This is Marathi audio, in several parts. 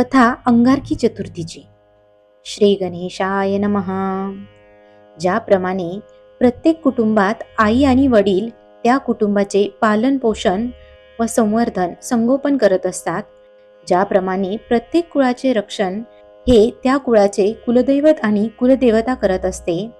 कथा अंगारकी चतुर्थीची. श्री गणेशाय नमः. ज्याप्रमाणे प्रत्येक कुटुंबात आई आणि वडील त्या कुटुंबाचे पालन पोषण व संवर्धन संगोपन करत असतात. ज्याप्रमाणे प्रत्येक कुळाचे रक्षण हे त्या कुळाचे कुलदैवत आणि कुलदेवता करत असते.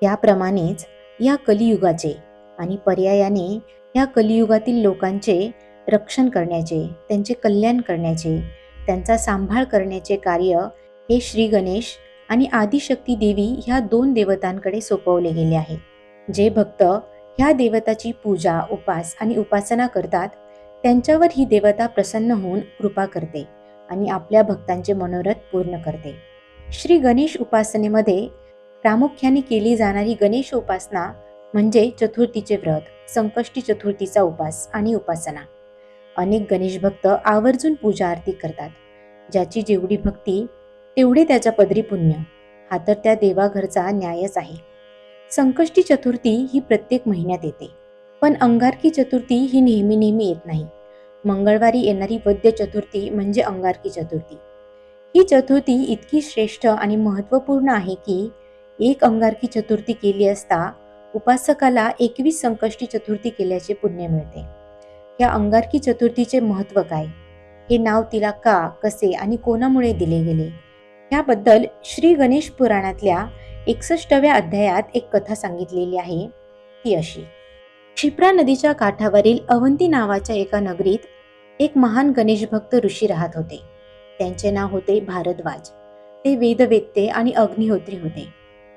त्याप्रमाणेच या कलियुगाचे आणि पर्यायाने या कलियुगातील लोकांचे रक्षण करण्याचे त्यांचे कल्याण करण्याचे त्यांचा सांभाळ करण्याचे कार्य हे श्री गणेश आणि आदिशक्ती देवी ह्या दोन देवतांकडे सोपवले गेले आहे. जे भक्त ह्या देवताची पूजा उपास आणि उपासना करतात त्यांच्यावर ही देवता प्रसन्न होऊन कृपा करते आणि आपल्या भक्तांचे मनोरथ पूर्ण करते. श्री गणेश उपासनेमध्ये प्रामुख्याने केली जाणारी गणेश उपासना म्हणजे चतुर्थीचे व्रत संकष्टी चतुर्थीचा उपास आणि उपासना. अनेक गणेश भक्त आवर्जून पूजा आरती करतात. ज्याची जेवढी भक्ती तेवढे त्याच्या पदरी पुण्य. हा तर त्या देवाघरचा न्यायच आहे. संकष्टी चतुर्थी ही प्रत्येक महिन्यात येते. पण अंगारकी चतुर्थी ही नेहमी नेहमी येत नाही. मंगळवारी येणारी वद्य चतुर्थी म्हणजे अंगारकी चतुर्थी. ही चतुर्थी इतकी श्रेष्ठ आणि महत्त्वपूर्ण आहे की एक अंगारकी चतुर्थी केली असता उपासकाला एकवीस संकष्टी चतुर्थी केल्याचे पुण्य मिळते. या अंगारकी चतुर्थीचे महत्त्व काय? हे नाव तिला का कसे आणि कोणामुळे दिले गेले? याबद्दल श्री गणेश पुराणातल्या एकसष्टव्या अध्यायात एक कथा सांगितलेली आहे. ती अशी. क्षिप्रा नदीच्या काठावरील अवंती नावाच्या एका नगरीत एक महान गणेश भक्त ऋषी राहत होते. त्यांचे नाव होते भारद्वाज. ते वेदवेत्ते आणि अग्निहोत्री होते.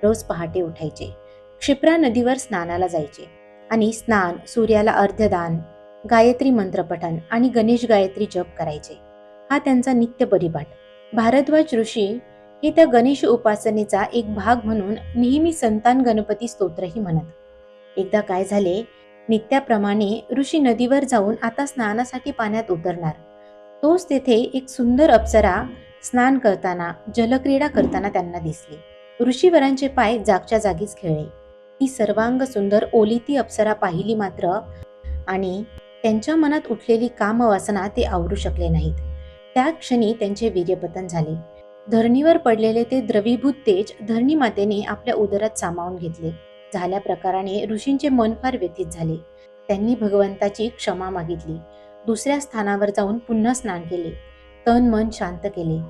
रोज पहाटे उठायचे. क्षिप्रा नदीवर स्नानाला जायचे आणि स्नान सूर्याला अर्धदान गायत्री मंत्रपठन आणि गणेश गायत्री जप करायचे. हा त्यांचा नित्य परिपाठ. भारद्वाज ऋषी हे त्या गणेश उपासनेचा एक भाग म्हणून नेहमी संतान गणपती स्तोत्रही म्हणत. एकदा काय झाले? नित्याप्रमाणे ऋषी नदीवर जाऊन आता स्नानासाठी पाण्यात उतरणार. तोच तेथे एक सुंदर अप्सरा स्नान करताना जलक्रीडा करताना त्यांना दिसली. ऋषीवरांचे पाय जागच्या जागीच खेळले. ती सर्वांग सुंदर ओलिती अप्सरा पाहिली मात्र आणि त्यांच्या मनात उठलेली कामवासना ते आवरू शकले नाहीत. त्या क्षणी त्यांचे वीर्यपतन झाले. धरणीवर पडलेले ते द्रवीभूत तेज धरणी मातेने आपल्या उदरात सामावून घेतले. झाल्या प्रकाराने ऋषींचे मन फार व्यथित झाले. त्यांनी भगवंताची क्षमा मागितली. दुसऱ्या स्थानावर जाऊन पुन्हा स्नान केले. तन मन शांत केले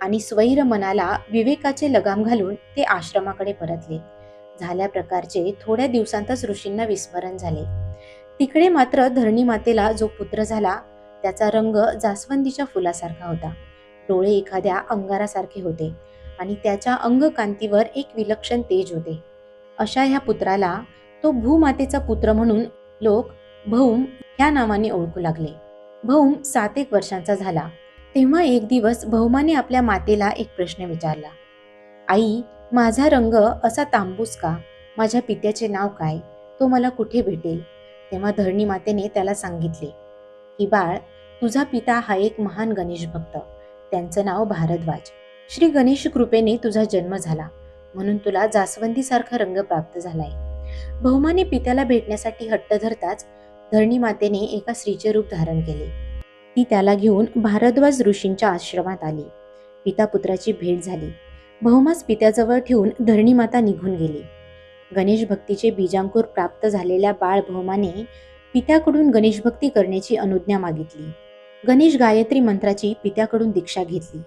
आणि स्वैर मनाला विवेकाचे लगाम घालून ते आश्रमाकडे परतले. झाल्या प्रकारचे थोड्या दिवसांतच ऋषींना विस्मरण झाले. तिकडे मात्र धरणी मातेला जो पुत्र झाला त्याचा रंग जास्वंदीच्या फुलासारखा होता. डोळे एखाद्या अंगारासारखे होते आणि त्याच्या अंगकांतीवर एक विलक्षण तेज होते. अशा ह्या पुत्राला तो भूमातेचा पुत्र म्हणून लोक भौम ह्या नावाने ओळखू लागले. भौम सात एक वर्षांचा झाला. तेव्हा एक दिवस भौमाने आपल्या मातेला एक प्रश्न विचारला. आई माझा रंग असा तांबूस का? माझ्या पित्याचे नाव काय? तो मला कुठे भेटेल? तेव्हा धरणी मातेने त्याला सांगितले की बाळ तुझा पिता हा एक महान गणेश भक्त. त्यांचं नाव भारद्वाज. श्री गणेश कृपेने तुझा जन्म झाला. म्हणून तुला जास्वंदीसारखा रंग प्राप्त झालाय. बहुमाने पित्याला भेटण्यासाठी हट्ट धरताच धरणी मातेने एका स्त्रीचे रूप धारण केले. ती त्याला घेऊन भारद्वाज ऋषींच्या आश्रमात आली. पिता पुत्राची भेट झाली. बहुमास पित्याजवळ ठेवून धरणी माता निघून गेली. गणेश भक्तीचे बीजांकुर प्राप्त झालेल्या बाळ भौमाने पित्याकडून गणेश भक्ती करण्याची अनुज्ञा मागितली. गणेश गायत्री मंत्राची पित्याकडून दीक्षा घेतली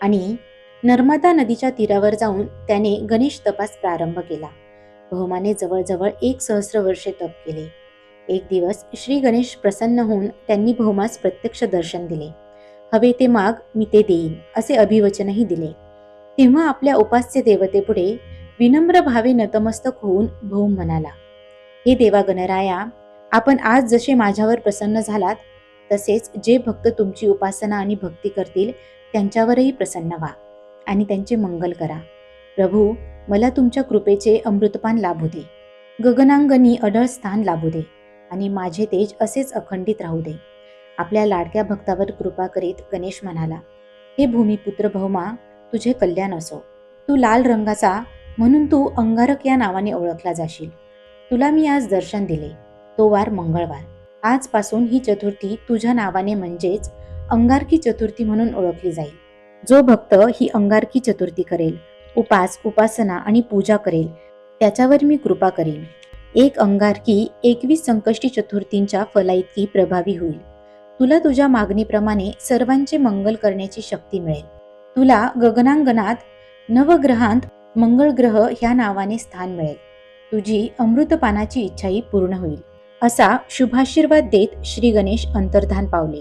आणि नर्मदा नदीच्या तीरावर जाऊन त्याने गणेश तपास प्रारंभ केला. भौमाने जवळजवळ एक सहस्र वर्षे तप केले. एक दिवस श्री गणेश प्रसन्न होऊन त्यांनी भौमास प्रत्यक्ष दर्शन दिले. हवे ते माग मी ते देईन असे अभिवचनही दिले. तेव्हा आपल्या उपास्य देवतेपुढे विनम्र भावे नतमस्तक होऊन भौम म्हणाला हे देवा गणराया आपण आज जसे माझ्यावर प्रसन्न झालात तसेच जे भक्त तुमची उपासना आणि भक्ती करतील त्यांच्यावरही प्रसन्न व्हा आणि त्यांचे मंगल करा. प्रभू मला तुमच्या कृपेचे अमृतपान लाभू दे. गगनांगनी अढळ स्थान लाभू दे आणि माझे तेज असेच अखंडित राहू दे. आपल्या लाडक्या भक्तावर कृपा करीत गणेश म्हणाला हे भूमिपुत्र भौमा तुझे कल्याण असो. तू लाल रंगाचा म्हणून तू अंगारक या नावाने ओळखला जाशील. तुला मी आज दर्शन दिले. तो वार मंगळवार. आजपासून ही चतुर्थी तुझ्या नावाने म्हणजेच अंगारकी चतुर्थी म्हणून ओळखली जाईल. जो भक्त ही अंगारकी चतुर्थी करेल उपास उपासना आणि पूजा करेल त्याच्यावर मी कृपा करेन. एक अंगारकी एकवीस संकष्टी चतुर्थींच्या फलाइतकी प्रभावी होईल. तुला तुझ्या मागणीप्रमाणे सर्वांचे मंगल करण्याची शक्ती मिळेल. तुला गगनांगणात नवग्रहांत मंगळ ग्रह ह्या नावाने स्थान मिळेल. तुझी अमृतपानाची इच्छाही पूर्ण होईल. असा शुभाशीर्वाद देत श्री गणेश अंतर्धान पावले.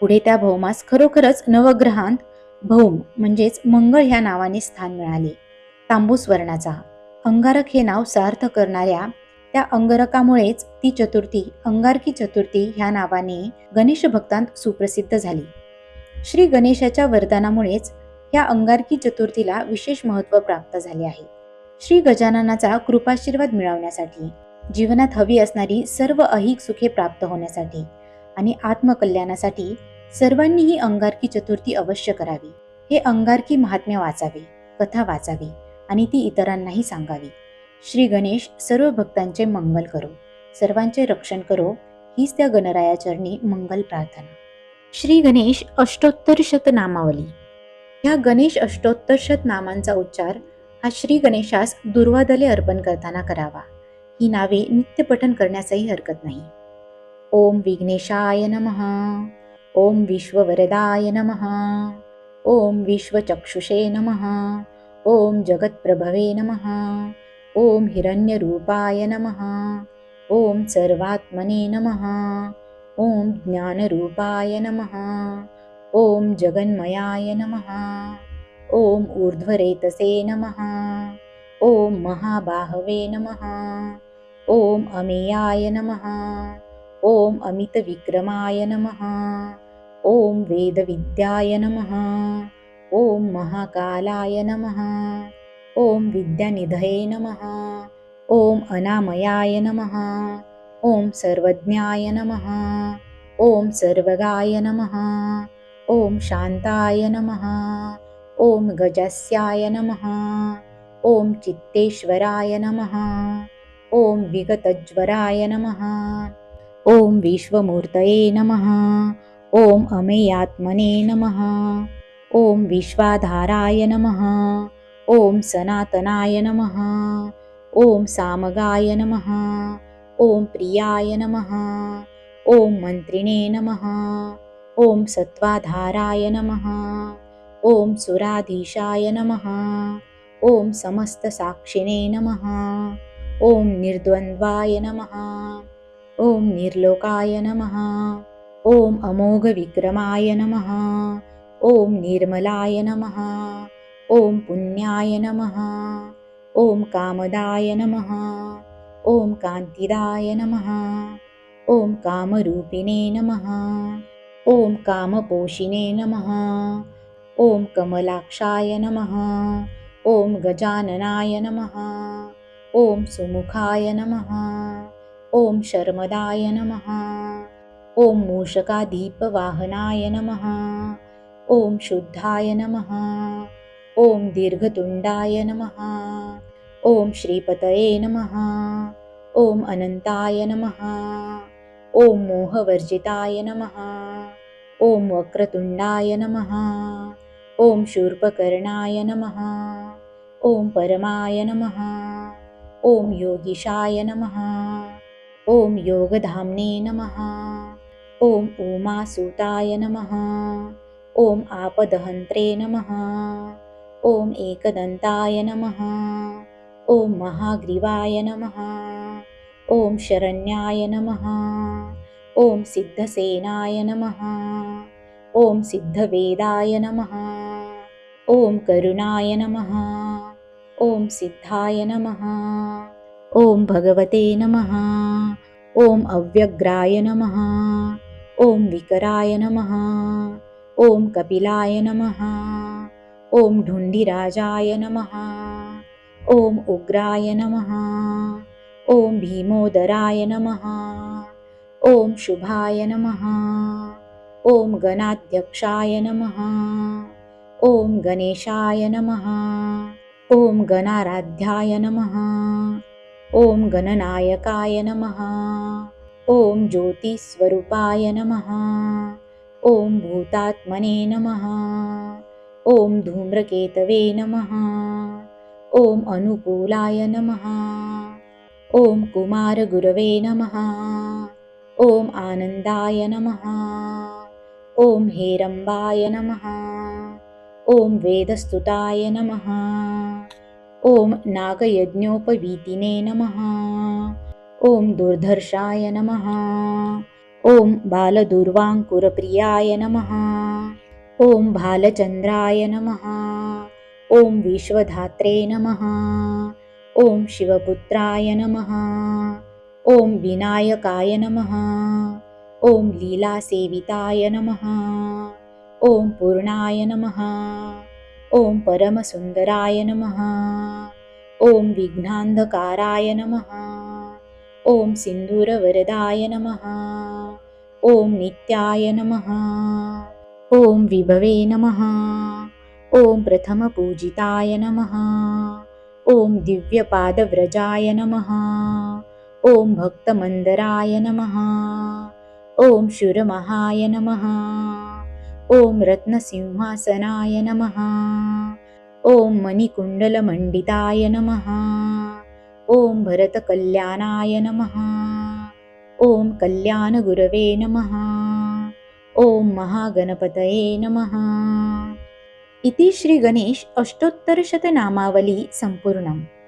पुढे त्या भौमास खरोखरच नवग्रहांत भौम म्हणजेच मंगळ ह्या नावाने स्थान मिळाले. तांबूस वर्णाचा अंगारक हे नाव सार्थ करणाऱ्या त्या अंगरकामुळेच ती चतुर्थी अंगारकी चतुर्थी ह्या नावाने गणेश भक्तांत सुप्रसिद्ध झाली. श्री गणेशाच्या वरदानामुळेच या अंगारकी चतुर्थीला विशेष महत्त्व प्राप्त झाले आहे. श्री गजाननाचा कृपाशीर्वाद मिळवण्यासाठी जीवनात हवी असणारी सर्व अहिक सुखे प्राप्त होण्यासाठी आणि आत्मकल्याणासाठी सर्वांनी ही अंगारकी चतुर्थी अवश्य करावी. हे अंगारकी महात्म्य वाचावे कथा वाचावी आणि ती इतरांनाही सांगावी. श्री गणेश सर्व भक्तांचे मंगल करो. सर्वांचे रक्षण करो. हीच त्या गणरायाचरणी मंगल प्रार्थना. श्री गणेश अष्टोत्तरशत नामावली ह्या गणेश अष्टोत्तरशत नामांचा उच्चार हा श्री गणेशास दुर्वादले अर्पण करताना करावा. ही नावे नित्यपठन करण्यासही हरकत नाही. ओम विघ्नेशाय नमः. ओम विश्ववरदाय नमः. ओम विश्वचक्षुषे नमः. ओम जगत्प्रभवे नमः. ओम हिरण्यरूपाय नमः. ओम सर्वात्मने नमः. ओम ज्ञानरूपाय नमः. ओम जगन्मयाय नमः ओम ऊर्ध्वरेतसे नमः ओम महाबाहवे नमः ओम अमेयाय नमः ओम अमितविक्रमाय नमः ओम वेदविद्याय नमः ओम महाकालाय नमः ओम विद्यानिधये नमः ओम अनामयाय नमः ओम सर्वज्ञाय नमः ओम सर्वगाय नमः ओम शांताय नमः ओम गजस्याय नमः ओम चित्तेश्वराय नमः ओम विगतज्वराय नमः ओम विश्वमूर्तये नमः ओम अमेयात्मने नमः ओम विश्वाधाराय नमः ओम सनातनाय नमः ओम सामगाय नमः ओम प्रियाय नमः ओम मन्त्रिणे नमः ओम सत्त्वाधाराय नमः ओम सुराधीशाय नमः ओम समस्तसाक्षिणे नमः ओम निर्द्वन्द्वाय नमः ओम निर्लोकाय नमः ओम अमोघविक्रमाय नमः ओम निर्मलाय नमः ओम पुण्याय नमः ओम कामदाय नमः ओम कान्तिदाय नमः ओम कामरूपिणे नमः ओम कामपोषिणे नमः ओम कमलाक्षाय नमः ओम गजाननाय नमः ओम सुमुखाय नमः ओम शर्मदाय नमः ओम मूषकादीपवाहनाय नमः ओम शुद्धाय नमः ओम दीर्घतुण्डाय नमः ओम श्रीपतये नमः ओम अनन्ताय नमः ओम मोहवर्जिताय नमः ओम वक्रतुण्डाय नमः। ओम शूर्पकर्णाय नमः। ओम परमाय नमः। ओम योगीशाय नमः। ओम योगधाम्ने नमः। ओम उमासूताय नमः। ओम आपदहन्त्रे नमः। ओम एकदन्ताय नमः। ओम महाग्रीवाय नमः। ओम शरण्याय नमः ओम सिद्धसेनाय नमः ओम सिद्धवेदाय नमः ओम करुणाय नमः ओम सिद्धाय नमः ओम भगवते नमः ओम अव्यग्राय नमः ओम विकराय नमः ओम कपिलाय नमः ओम ढुण्डिराजाय नमः ओम उग्राय नमः ओम भीमोदराय नमः ओम शुभाय नमः। ओम गणाध्यक्षाय नमः। ओम गणेशाय नमः। ओम गणाराध्याय नमः। ओम गणनायकाय नमः। ओम ज्योतिस्वरूपाय नमः। ओम भूतात्मने नमः। ॐ धूम्रकेतवे नमः। ॐ अनुकूलाय नमः। ॐ कुमारगुरवे नमः ॐ आनन्दाय नमः। ॐ हेरम्बाय नमः। ॐ वेदस्तुताय नमः। ॐ नागयज्ञोपवीतिने नमः। ॐ दुर्धर्षाय नमः। ॐ बालदुर्वाङ्कुरप्रियाय नमः। ॐ भालचन्द्राय नमः। ॐ विश्वधात्रे नमः। ॐ शिवपुत्राय नमः ॐ विनायकाय नमः। ॐ लीलासेविताय नमः। ॐ पूर्णाय नमः। ॐ परमसुन्दराय नमः। ॐ विघ्नान्धकाराय नमः। ॐ सिन्दूरवरदाय नमः। ॐ नित्याय नमः। ॐ विभवे नमः। ॐ प्रथमपूजिताय नमः। ॐ दिव्यपादव्रजाय नमः ॐ भक्तमन्दराय नमः। ॐ शुरमहाय नमः। ॐ रत्नसिंहासनाय नमः। ॐ मणिकुण्डलमण्डिताय नमः। ॐ भरतकल्याणाय नमः। ॐ कल्याणगुरवे नमः। ॐ महागणपतये नमः। इति श्रीगणेश अष्टोत्तरशतनामावली सम्पूर्णम्